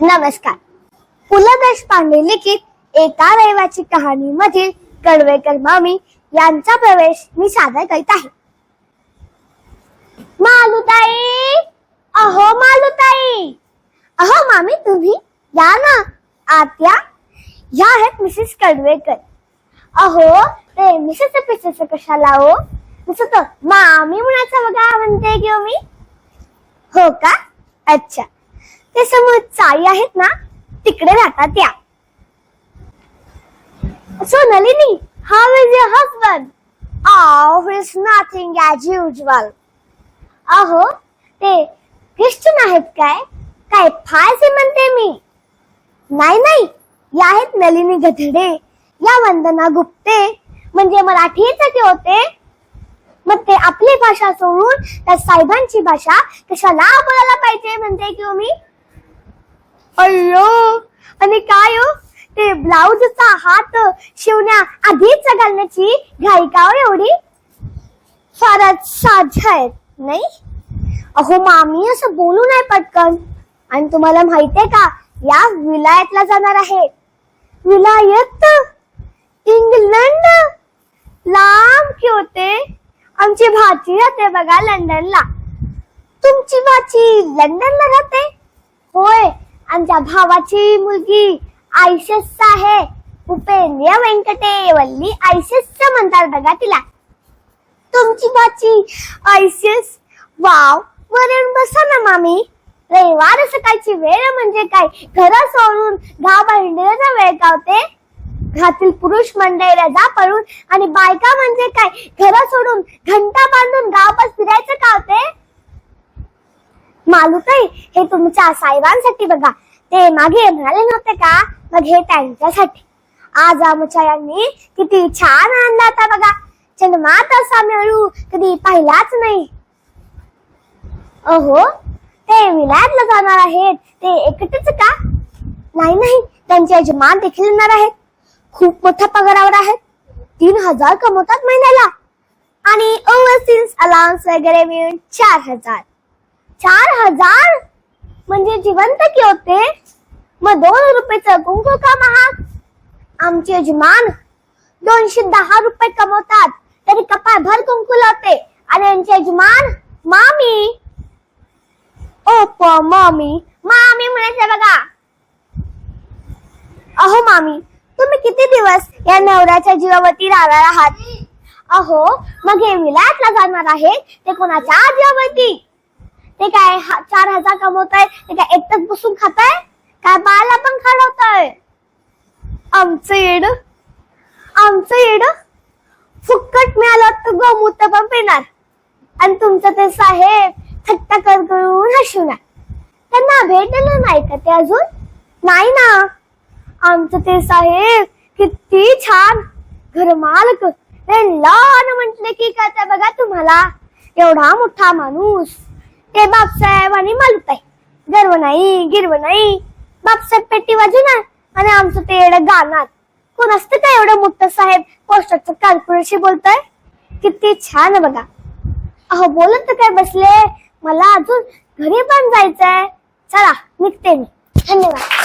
नमस्कार. पु ल देशपांडे लिखित एका रैवाची कहाणी मधील कडवेकर मामी यांचा प्रवेश मी सादर करीत आहे. मालुताई! अहो मालुताई! अहो मामी तुम्ही या ना? आत्या या. आहेत मिसेस कडवेकर अहो ते मिसेस पिसेस कशाला हो? तर मामी म्हणायचं बघा म्हणते की हो मी. हो का? अच्छा. ते समोर चाळी आहेत ना तिकडे राहतात त्या. So Nalini is your husband off is nothing as usual अहो ते ख्रिश्चन आहेत काय? काय फारसे म्हणते मी? नाही नाही या आहेत नलिनी गधडे. या वंदना गुप्ते. म्हणजे मराठीचे होते? मग ते आपली भाषा सोडून त्या साहेबांची भाषा कशाला बोलायला पाहिजे म्हणते की हो मी? अयो आणि काय हो? ते ब्लाउजचा हात शिवण्या आधीच घालण्याची घाई का हो एवढी? फारच साध्य आहेत नाही? अहो मामी असं बोलू नाही पटकन. आणि तुम्हाला माहितीये का या विलायतला जाणार आहे. विलायत इंग्लंड. लांब की होते. आमची भाची राहते बघा लंडनला. तुमची भाची लंडनला राहते? होय. आमच्या भावाची मुलगी आयशस आहे उपेंद्र व्यंकटे वल्ली आयशस म्हणतात बघा तिला. तुमची भाची आयशस वाव वरण बसा ना मामी. रविवार सकाळची वेळ म्हणजे काय? घर सोडून गाव भांडण्याचा वेळ गावते? घरातील पुरुष मंडळी रजा पडून आणि बायका म्हणजे काय? घर सोडून घंटा बांधून गावभर फिरायचं गावते मालुताई हे तुमच्या साहेबांसाठी बघा. ते मागे म्हणाले नव्हते का? मग हे त्यांच्यासाठी. आज आमच्या यांनी किती छान आणला आता बघा. जन्मात असा मिळू कधी पाहिलाच नाही. अहो ते विलायतला जाणार आहेत. ते एकटेच का? नाही नाही. त्यांचे यजमान देखील येणार आहेत. खूप मोठ्या पगारावर आहेत. तीन हजार कमवतात महिन्याला. आणि ओव्हरसीज अलाउन्स वगैरे मिळून चार हजार. चार हजार? म्हणजे जिवंत की होते? मग दोन रुपये कुंकू का महाग? आमचे यजमान दोनशे दहा रुपये कमवतात. तरी कपाळ भर कुंकू लावते. आणि यांचे यजमान मामी. ओ प मामी. मामी म्हणायचे बघा. अहो मामी तुम्ही किती दिवस या नवऱ्याच्या जीवावरती राहणार आहात? अहो मग हे विलायतला जाणार आहे ते कोणाच्या जीवावरती? ते काय चार हजार कमवताय? ते काय एकटच बसून खाताय? काय बाळाला पण खाडवताय आमचं येड. आमचं येड. फुक्कट मिळालं तर गोमूत्र पण पिणार. आणि तुमचं ते साहेब थट्टा कर करून हसवणार. त्यांना भेटलं नाही का ते अजून? नाही ना. आमचं ते साहेब किती छान. घर मालक. लहान म्हटले की काय बघा तुम्हाला. एवढा मोठा माणूस. ते बापसाहेब आणि मालुताई. गर्व नाही गिरव नाही. बापसाहेब पेटी ना आणि आमचं ते एवढं गाणार कोण असतं का एवढं मोठं साहेब? पोस्टरचं कॅल्क्युलेटशी बोलतोय? किती छान आहे बघा. अहो बोलत तर काय बसले? मला अजून घरी पण जायचंय. चला निघते मी. धन्यवाद.